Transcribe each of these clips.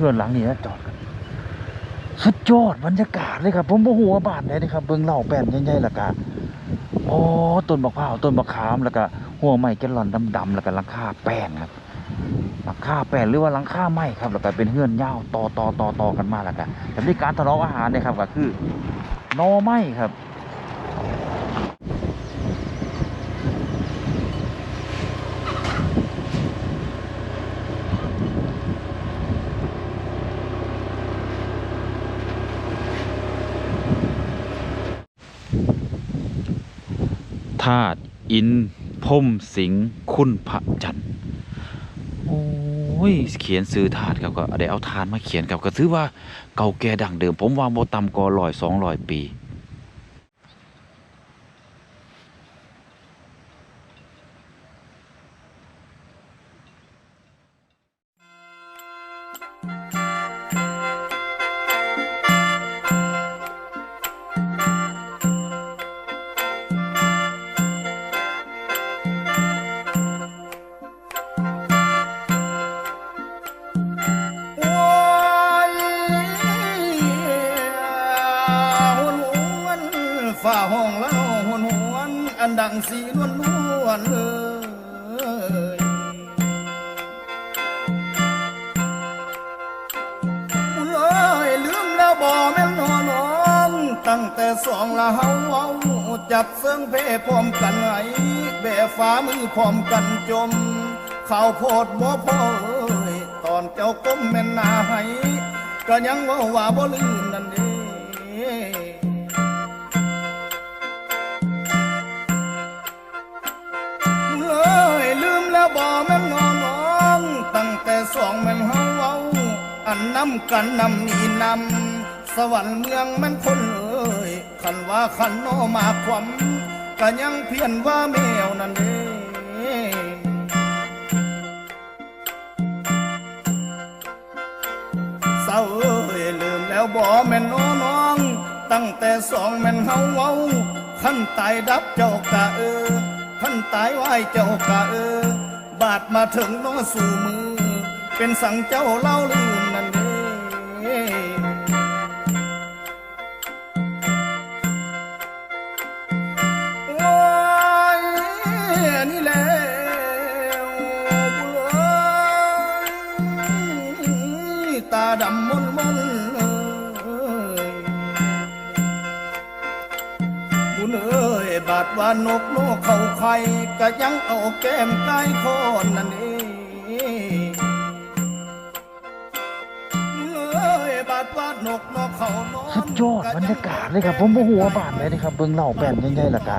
เฮือนหลังนี้นะจอดกันสุดยอดบรรยากาศเลยครับ ผมบ่ฮู้ว่าบ้านไหนเด้ครับ เบิ่งเหล่าแป้นใหญ่ๆแล้วก็อ๋อต้นมะพร้าวต้นมะขามแล้วก็หัวไม้แกลลอนดำๆแล้วก็หลังคาแป้นครับหลังคาแป้นหรือว่าหลังคาไม้ครับแล้วก็เป็นเฮือนยาวต่อต่อต่อต่อกันมาแล้วก็แต่มีการถนอมอาหารเนี่ยครับก็คือ นอไม้ครับ ธาตุอินพุมสิงคุณพระจันทร์โอ้ยเขียนซื้อธาดครับก็ได้เอาทานมาเขียนครับก็ถือว่าเก่าแก่ดั้งเดิม ผมว่าโมต่ำกอลอยสองร้อยปี อันดังสีนวลนวลเลยเอ้ยลืมแล้วบ่แม่นนอน้องตั้งแต่สองละเฮาเว้าจับเสื่องเพพร้อมกันไงแบฝ่ามือพร้อมกันจมข้าวโพดบ่พอเอ้ยตอนเจ้าก้มแม่นหนาให้ก็ยังว่าว่าบ่ลืม นำกันนำนี่นำสวรรค์เมืองแม่นคนเอ้ยคันว่าคันโนมาความก็ยังเพียนว่าแมวนั่นเด้เศร้าเอ้ยลืมแล้วบ่แม่นน้อน้อง ตั้งแต่สองแม่นเฮาเว้าขันตายดับเจ้ากะเออขันตายไหวเจ้ากะเออ บาดมาถึงน้อสู่มือ เป็นสังเจ้าเล่าลืมนั่นเด้อ ดำมนมนเอ้ยบุญเอ้ยบาดว่านกโนเขาไข่ก็ยังเอาแก้มใกล้คอนนั่นเอง สุดยอดบรรยากาศเลยครับ ผมบ่ฮู้ว่าบ้านไหนเด้ครับ เบิ่งเหล่าแป้นใหญ่ๆแล้วก็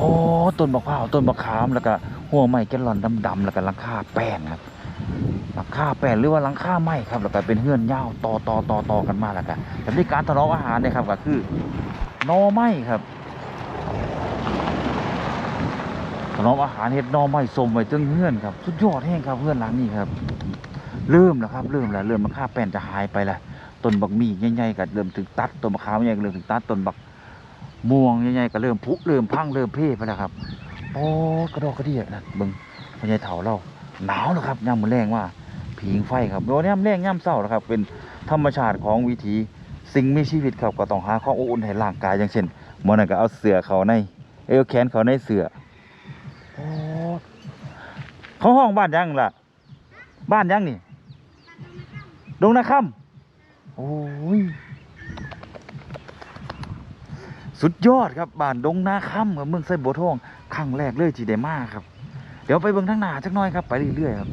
อ๋อต้นมะพร้าวต้นมะขามแล้วก็หัวไม้แกลลอนดำๆแล้วก็หลังคาแป้นครับหลังคาแป้นหรือว่าหลังคาไม้ครับแล้วก็เป็นเฮือนยาวต่อต่อต่อต่อกันมาแล้วก็แต่มีการถนอมอาหารเนี่ยครับก็คือนอไม้ครับถนอมอาหารเฮ็ดนอไม้สมไว้ตึงเฮือนครับสุดยอดแห้งครับเฮือนหลังนี้ครับ เริ่มแล้วครับ เริ่มแล้วเริ่มหลังคาแป้นจะหายไปแล้ว ต้นบักมีใหญ่ๆก็เริ่มถึงตัดต้นมะขามใหญ่ก็เริ่มถึงตัดต้นบักม่วงใหญ่ๆก็เริ่มผุเริ่มพังเริ่มเพ่ไปแล้วครับโอ้กระดอกกระเดียนะเบิ่งพ่อใหญ่เฒ่าเราหนาวแล้วครับยามมื้อแรงว่าผิงไฟครับโดนยามแรงยามเช้าแล้วครับ เป็นธรรมชาติของวิถีสิ่งมีชีวิตครับก็ต้องหาความอบอุ่นให้ร่างกายอย่างเช่นมื้อนั้นก็เอาเสือเขาในเอวแขนเขาในเสือโอ้เขาห้องบ้านยังล่ะ บ้านยังนี่ดงนาคำ โอ้ย สุดยอดครับบ้านดงนาค่ำกับเมืองไซบัวทองครั้งแรกเลยจีเดมาครับ เดี๋ยวไปเบิ้งทั้งหน้าจักหน่อยครับ ไปเรื่อยๆครับ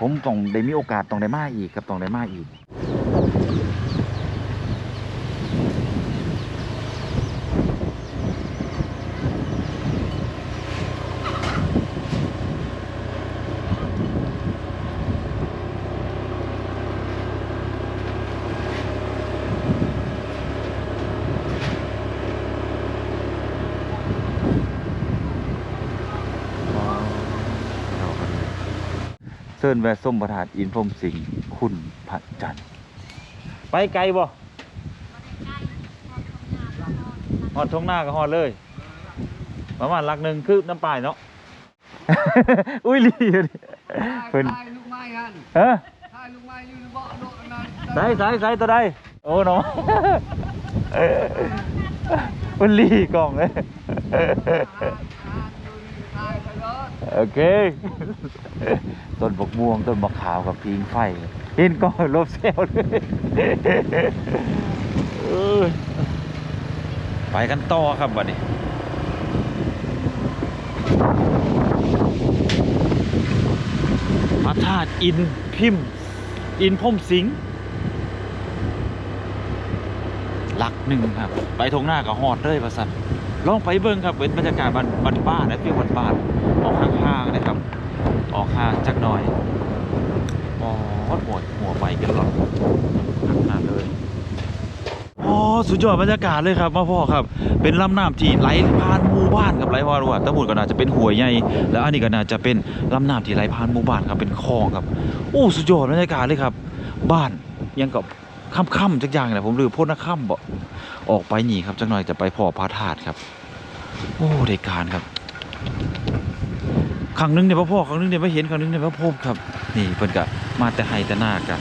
ผมต้องได้มีโอกาสต้องได้มาอีกครับต้องได้มาอีก เซินแวะส้มประทานอินพรหมสิงห์คุณพระจันทร์ไปไกลบ่หอดทงหน้าก็หอดเลย ประมาณหลักหนึ่งคือน้ำปลายเนาะ อุ้ยลีอยู่ดิเพิ่นถ่ายลูกไม้กันเออถ่ายลูกไม้อยู่ในบ่อโดดนั่นใส่ใส่ใส่ตัวใดโอ้น้องมันรีกล่องเลย โอเค ต้นบกม่วงต้นบกขาวกับพิงไฟเห็นกล้อลบเซลเลยไปกันต่อครับบัดนี้พระธาตุอินพิมพ์ อินพมสิงหลักหนึ่งครับ ไปทงหน้ากับฮอดเลยประสัน ลองไปเบิ่งครับเป็นบรรยากาศบ้านบ้านบ้านนะเพียงบ้านบ้านออกข้างๆนะครับ ออกห่างจักหน่อยอ๋อหัวหัวไปกันหรอขนาดเลยอ๋อสุดยอดบรรยากาศเลยครับมาพ่อครับ เป็นลำน้ำที่ไหลผ่านหมู่บ้านครับไหลผ่านหมู่บ้านทั้งหมดก็น่าจะเป็นหัวยใหญ่แล้วอันนี้ก็น่าจะเป็นลำน้ำที่ไหลผ่านหมู่บ้านครับเป็นคลองครับโอ้สุดยอดบรรยากาศเลยครับ บ้านยังกับค่ำๆจักอย่างแหละผมลืมพ้นนะค่ำบ่ ออกไปหนีครับจักหน่อยจะไปพ่อพระธาตุครับ โอ้เด็การครับครั้งหนึงเนี่ยพ่อพ่อครั้งหนึงเนี่ยไม่เห็นครั้งหนึงเนี่ยพ่อพบครับ นี่เพิ่นก็มาแต่ไฮแต่หน้ากัน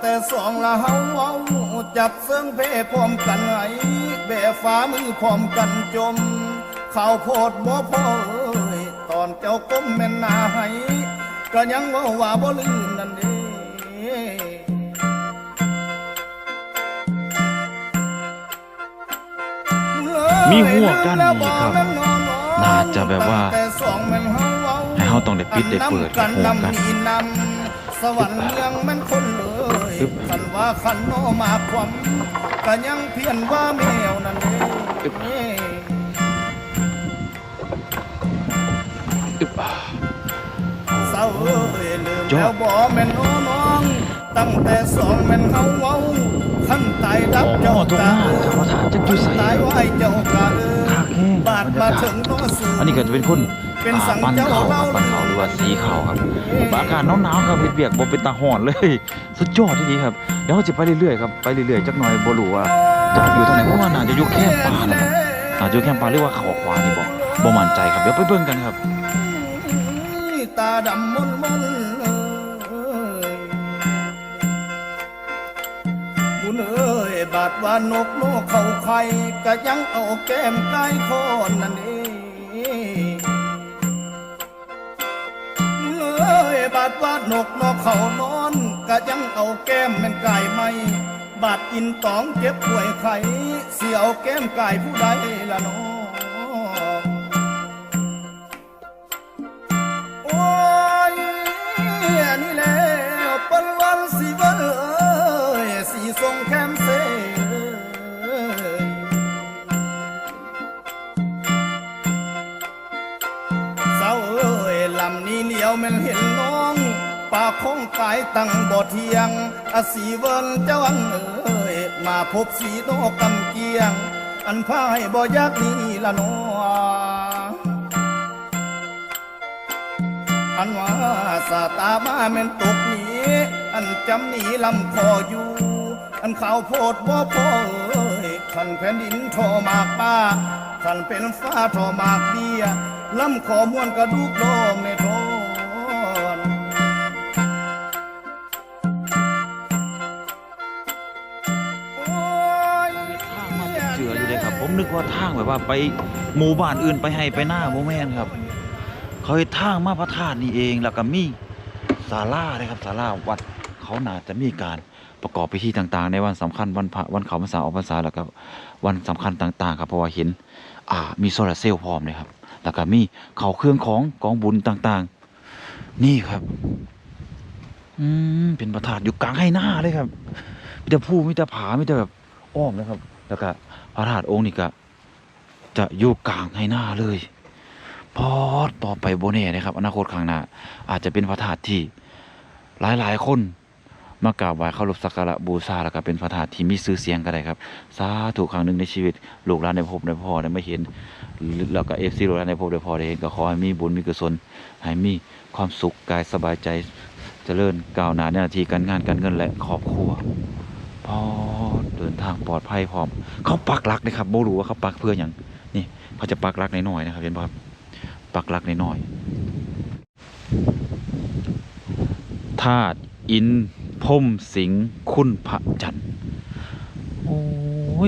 แต่สองละเฮาเว้าจับเสื้องเพพร้อมกันไงแบฝ่ามือพร้อมกันจมข้าวโพดบ่พอเอ้ยตอนเจ้าก้มแม่นหนาให้ก็ยังว่าว่าบ่ลืมนั่นเด้มีหัวกั้นอีกครับ น่าจะแบบว่า ให้เฮาต้องได้ปิดได้เปิดกับหัวกั้นสวรรค์เมืองมันคน เลยอึ๊บคันว่าคันโนมาความก็ยังเพียนว่าแมวนั่นเองอึ๊บอึ๊บอ่าเศร้าเอ้ยลืมยอดแล้วบ่แม่นโอ้น้อง ตั้งแต่สองแม่นเฮาเว้าขั้นตายดับอ๋เจ้าอตรงหกะน้าธรรมฐานจะอยู่ใส่ตายไว้เจ้ากะเออคาแข้งบาดบรรมายากาถึศงโนสื่ออันนี้ก็จะเป็นคน เป็นอ่าสังปั้นเจ้าเขาครับเล่าปั้นเขาหรือว่าสีเขาครับอากาศหนาวๆครับเฮ็ดเบียกบ่เป็นตาหอนเลย สุดยอดที่ดีครับเดี๋ยวเราจะไปเรื่อยๆครับไปเรื่อยๆจักหน่อยบ่รู้ว่าจะอยู่ทางไหนเพราะว่าน่าจะอยู่แคมป์ป่านะครับน่าจะอยู่แคมป์ป่าหรือว่าเขาขวานี่บ่บ่มั่นใจครับเดี๋ยวไปเบิ่งกันครับ ตาดำมนมนบุญเอ้ยบาดว่านกโนกเขาไข่ก็ยังเอาแก้มใกล้คอนนั่นเอง บาดว่านกนกเขานอนก็ยังเอาแก้มเป็นไก่ไม่ บาดอินตองเจ็บป่วยไข้เสียวแก้มไก่ผู้ใดละน้องโอ้ยนี่แหละปันวันสีวันเอ้ยสีทรงแคมเซเศร้าเอ้ยลำนี้เลี้ยวแมันเห็นน้อ ปากคงกายตั้งบ่เทียงอาสีเวินเจ้าวังเอ้ยมาพบสีโนกำเกียง อันพายบ่อยากนี้ละนออันว่าสาตามาเม่นตกนี้ อันจำหนีลำคออยู่ อันข่าวโพดบ่พอเอ้ยขันแผ่นดินทอมากป้าขันเป็นฟ้าทอมากเบี้ยลำคอม้วนกระดูกดองในท ผมนึกว่าทางแบบว่าไปหมู่บ้านอื่นไปให้ไปหน้าโมแมนครับ เขาให้ทางมาพระธาตุนี่เองแล้วก็มีศาลาเลยครับศาลาวัดเขาน่าจะมีการประกอบพิธีต่างๆ ในวันสำคัญวันพระวันเขาพรรษาออกพรรษาแล้วก็วันสำคัญต่างๆ ครับเพราะว่าเห็นอ่ามีโซลาร์เซลล์พร้อมเลยครับ แล้วก็มีเขาเครื่องของกองบุญต่างๆ นี่ครับ อืมเป็นพระธาตุอยู่กลางให้หน้าเลยครับมีแต่ผู้มีแต่ผามีแต่แบบอ้อมนะครับ แล้วก็ พระธาตุองค์นี่ก็จะอยู่กลางให้หน้าเลยพอต่อไปโบเน่นะครับ อนาคตข้างหน้าอาจจะเป็นพระธาตุที่หลายๆคนมากราบไหว้เคารพสักการะบูชาแล้วก็เป็นพระธาตุที่มีชื่อเสียงก็ได้ครับสาธุครั้งหนึ่งในชีวิต ลูกหลานได้พบได้พ่อได้มาเห็นแล้วก็เอฟซีลูกหลานได้พบได้พ่อได้เห็นก็ขอให้มีบุญมีกุศลให้มีความสุขกายสบายใจเจริญก้าวหน้าในหน้าที่การงานการเงินและครอบครัว พอเดินทางปลอดภัยพร้อม เขาปักหลักนะครับโบรู้ว่าเขาปักเพื่ออย่างนี่เขาจะปักหลักน้อยๆนะครับเห็นป่ะครับปักหลักน้อยๆธาตุอินพมสิงคุณพระจันทร์โอ้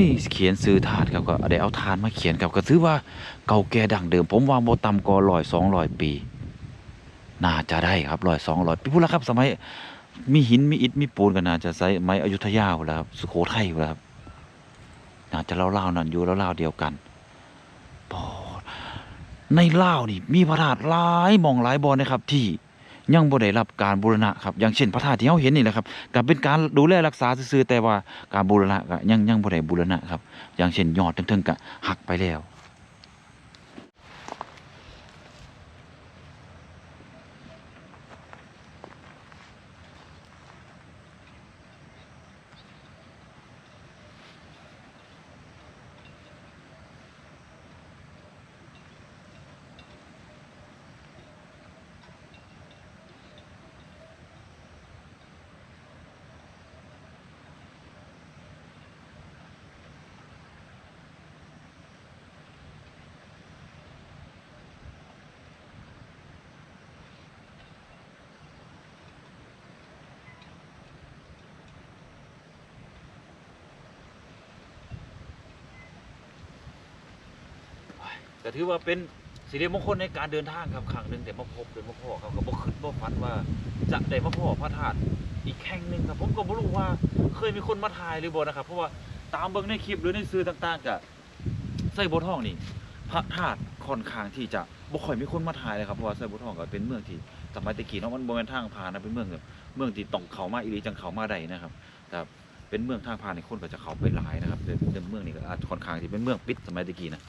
ยเขียนซื้อถาดครับก็ได้เอาทานมาเขียนครับก็ถือว่าเก่าแก่ดั้งเดิม ผมว่าโมต่ำก็ร้อยสองร้อยปี น่าจะได้ครับร้อยสองร้อยปีพูดแล้วครับสมัย มีหินมีอิฐมีปูนก็น่าจะใช้ไม้อยุธยาแล้วครับสุโขทัยพู้นแล้วครับน่าจะเล่าๆนั่นอยู่เล่าๆเดียวกันปอในเล่านี่ มีพระธาตุหลายมองหลายบอนนะครับ ที่ยังบ่ได้รับการบูรณะครับอย่างเช่นพระธาตุที่เราเห็นนี่แหละครับก็เป็นการดูแลรักษาซื่อแต่ว่าการบูรณะก็ยังยังบ่ได้บูรณะครับ อย่างเช่นยอดเทิงๆก็หักไปแล้ว ก็ถือว่าเป็นสิริมงคลในการเดินทางครับครั้งหนึ่งแต่มาพบเดินมาพ่อครับก็บ่คิดบ่ฝันว่าจะได้มาพ่อพระธาตุอีกแห่งหนึ่งครับผมก็บ่รู้ว่าเคยมีคนมาถ่ายหรือบ่นะครับ เพราะว่าตามเบิ่งในคลิปหรือในสื่อต่างๆก็ไส้บัวทองนี่พระธาตุค่อนข้างที่จะบ่ค่อยมีคนมาถ่ายเลยครับเพราะว่าไส้บัวทองก็เป็นเมืองที่สมัยตะกี้เนาะมันบ่แม่นทางผ่านนะเป็นเมืองแบบเมืองที่ต้องเขามาอีหลีจังเขามาได้นะครับแต่เป็นเมืองทางผ่านนี่คนก็จะเขาไปหลายนะครับแต่แต่เมืองนี่ก็อาจค่อนข้างที่เป็นเมืองปิดสมัยตะกี้นะ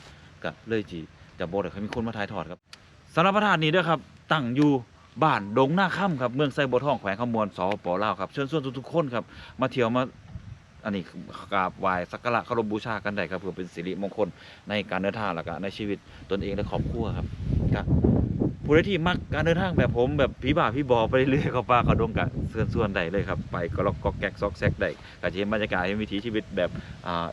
ก็เลยจีจะบอกเลยเขามีคนมาถ่ายทอดครับสารพระธาตุนี้ด้วยครับตั้งอยู่บ้านดงหน้าค่ำครับเมืองไซบัวทองแขวงขมวนสปลาวครับเชิญชวนทุกๆคนครับมาเที่ยวมาอันนี้กราบไหว้สักการะเคารพบูชากันได้ครับเพื่อเป็นสิริมงคลในการเดินทางและก็ในชีวิตตนเองและครอบครัวครับ ผู้ใดที่มักการเดินทางแบบผมแบบผีบ่าผีบอไปเรื่อยๆเขาป่าเขาดงกะเสื่อนส่วนใดเลยครับไปก็ล็อกก็แก๊กซอกแซกได้ก็จะเห็นบรรยากาศเห็นวิถีชีวิตแบบ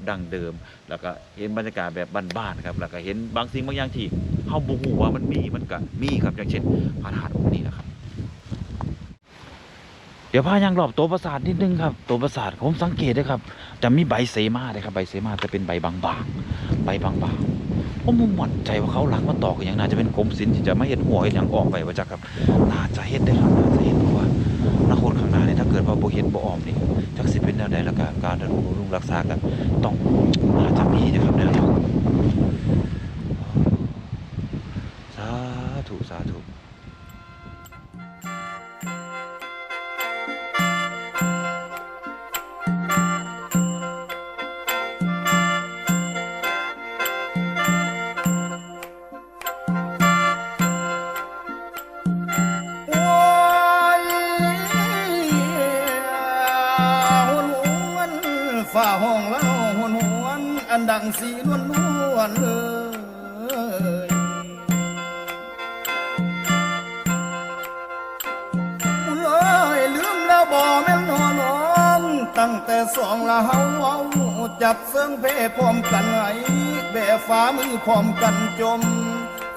ดั้งเดิม แล้วก็เห็นบรรยากาศแบบบ้านๆครับแล้วก็เห็นบางสิ่งบางอย่างที่เฮาบ่ฮู้ว่ามันมีมันก็มีครับอย่างเช่นพระธาตุองค์นี้นะครับเดี๋ยวพายังรอบตัวประสาทนิดนึงครับตัวประสาทผมสังเกตนะครับจะมีใบเสมาเลยครับใบเสมาจะเป็นใบบางๆใบบางๆ ผมบ่มั่นใจว่าเขาหลังมาต่อกันอย่างน่าจะเป็นกรมศิลป์ที่จะไม่เห็นหัวเห็นอย่างออกไปว่าจักครับน่าจะเห็นได้ครับน่าจะเห็นเพราะว่าอนาคตข้างหน้าเนี่ยถ้าเกิดว่าบ่เห็นบ่ออมนี่จักสิเป็นแนวใดแล้วก็การดำรงรักษากันต้องน่าจะมีนะครับแนวทางสาธุสาธุ ดังสีนวลนวลเลยเอ้ยลืมแล้วบ่แม่นนอนองตั้งแต่สองละเฮาเว้าจับเสื่องเพพร้อมกันไงแบฝ่ามือพร้อมกันจม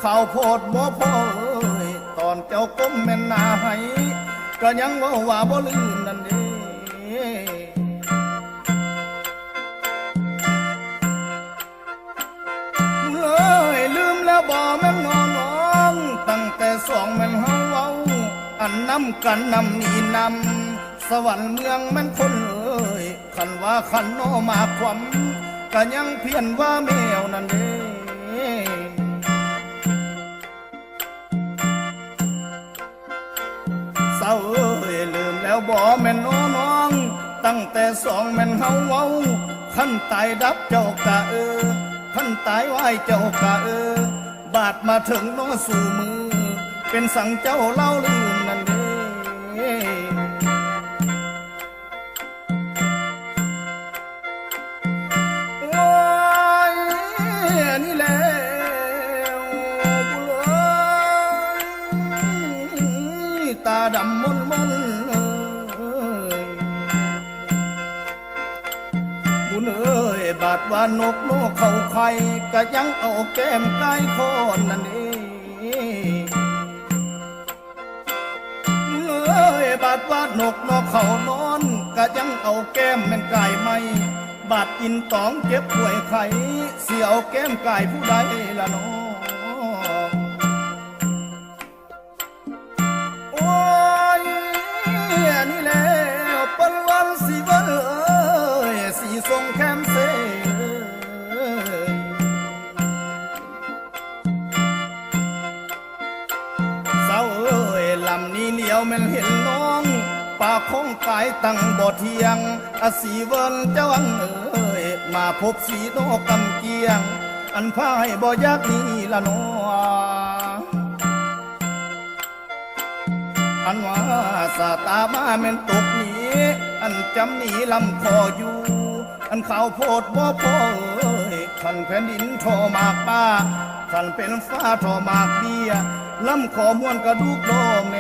ข้าวโพดบ่พอเอ้ยตอนเจ้าก้มแม่นนาให้ก็ยังว่าว่าบ่ลืม นำกันนำนีนำสวรรค์เมืองแม่นคนเอ้ยคันว่าคันโนมาความก็ยังเพียนว่าแมวนั่นเด้เศร้าเอ้ยลืมแล้วบ่แม่นน้อน้องตั้งแต่สองแม่นเฮาเว้าขั้นตายดับเจ้ากะเออขั้นตายไหวเจ้ากะเออบาดมาถึงโนสู่มือ เป็นสังเจ้าเล่าลืม ว่านกโนกเขาไข่ก็ยังเอาแก้มใกล้คนนั่นเองเอ้ยบาดว่านกนกเขานอนก็ยังเอาแก้มแม่นไก่ไม่บาดอินตองเก็บป่วยไข่เสียวแก้มไก่ผู้ใดละน้อง ตั้งบ่เทียงอสีเวินเจ้าอังเอ้ยมาพบสีโนกำเกียง อันพายบ่อยากนี้ละน้ออันว่าสาตามาแม่นตกนีอันจำนีลำคออยู่ อันข่าวโพดบ่พอเอ้ยขันแผ่นดินทอมากป้าขันเป็นฟ้าทอมากเบี้ยลำคอม้วนกระดูกโดองใน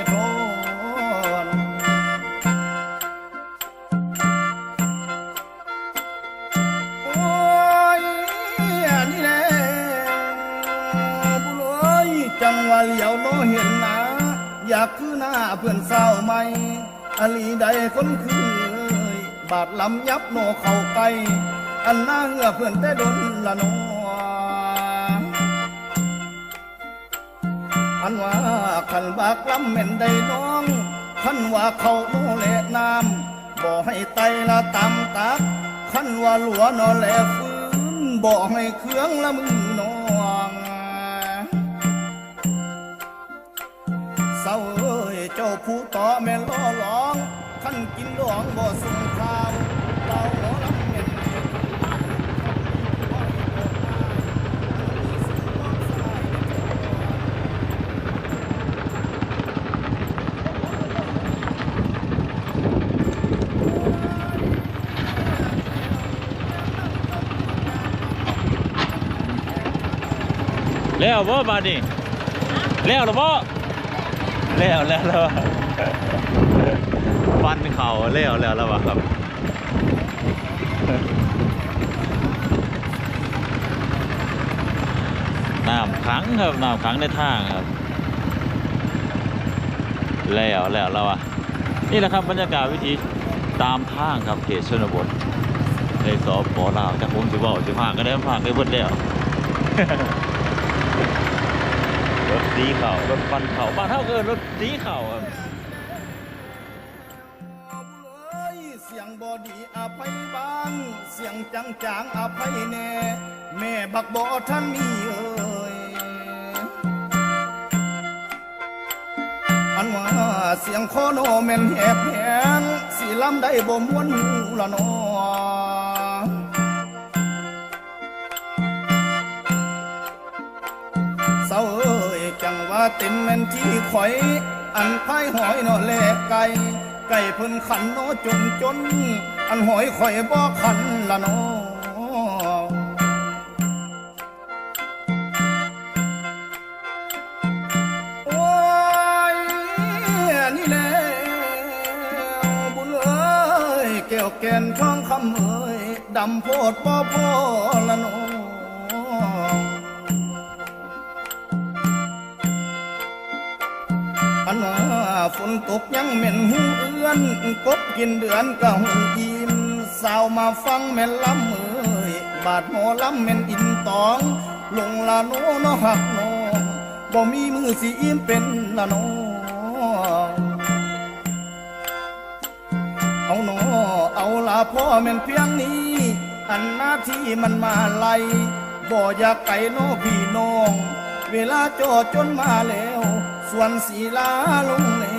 กคือหน้าเพื่อนสาวไหมอลีใดคนคือบาดลำยับโนเข่าไกอันหน้าเหือเพื่อนแต่ดนละนอันว่าขันบากลำเหม่นใดน้องขันว่าเขาโนแหลน้ำบ่ให้ไตละตำตักขันว่าหลัวนอแหลฟื้นบ่ให้เครื่องละมือ ผู้ต่อแม่ล้อหลองขันกินดองบ่ส่งข่าวเราหมอลำเม่นเม่นแล้วบ่บาดนี้แล้วหรือบ่ แล้วแล้วแล้วฟันเขาแล้วแล้วแล้วครับน้ำขังครับน้ำขังในทางครับ แล้วแล้วแล้วอะนี่แหละครับบรรยากาศวิธีตามทางครับเขตชนบทในสอปลาวแต่ผมจะบอกจะผ่านก็ได้ผ่านได้เบิดแล้ว รถสีข่ารถฟันข่าบ้านเท่าเกินรถสีข่าครับเสียงบอดีอภัยบางเสียงจังจางอภัยแน่แม่บักบอท่านมีเอ้ยอันว่าเสียงโคโนแม่นแหบแหงสีลำได้บ่มวนหูละนอ เต็มแม่นที่ข่อย อันพายหอยนอแลกไก่ไก่เพิ่นขันโนจนจน อันหอยข่อยบ่ขันละนอโอ้ยนี่แหล้วบุญเอ้ยแก้วแก่นทองคำเอ้ยดำโพดบ่พอละน้อ ฝนตกยังเหม็นหูเอื้อนกบกินเดือนก็หูอิ่มสาวมาฟังแม่นลำเอ้ยบาดหมอลำแม่นอินตอง ลงละโนเนาะหักน้องบ่มีมือสิอิ่มเป็นละนองเอาหนอเอาละพ่อแม่นเพียงนี้ อันหน้าที่มันมาไล่บ่อยากไก่น้อพี่น้อง เวลาจอจนมาแล้ว ส่วนสีลาลงแล้ว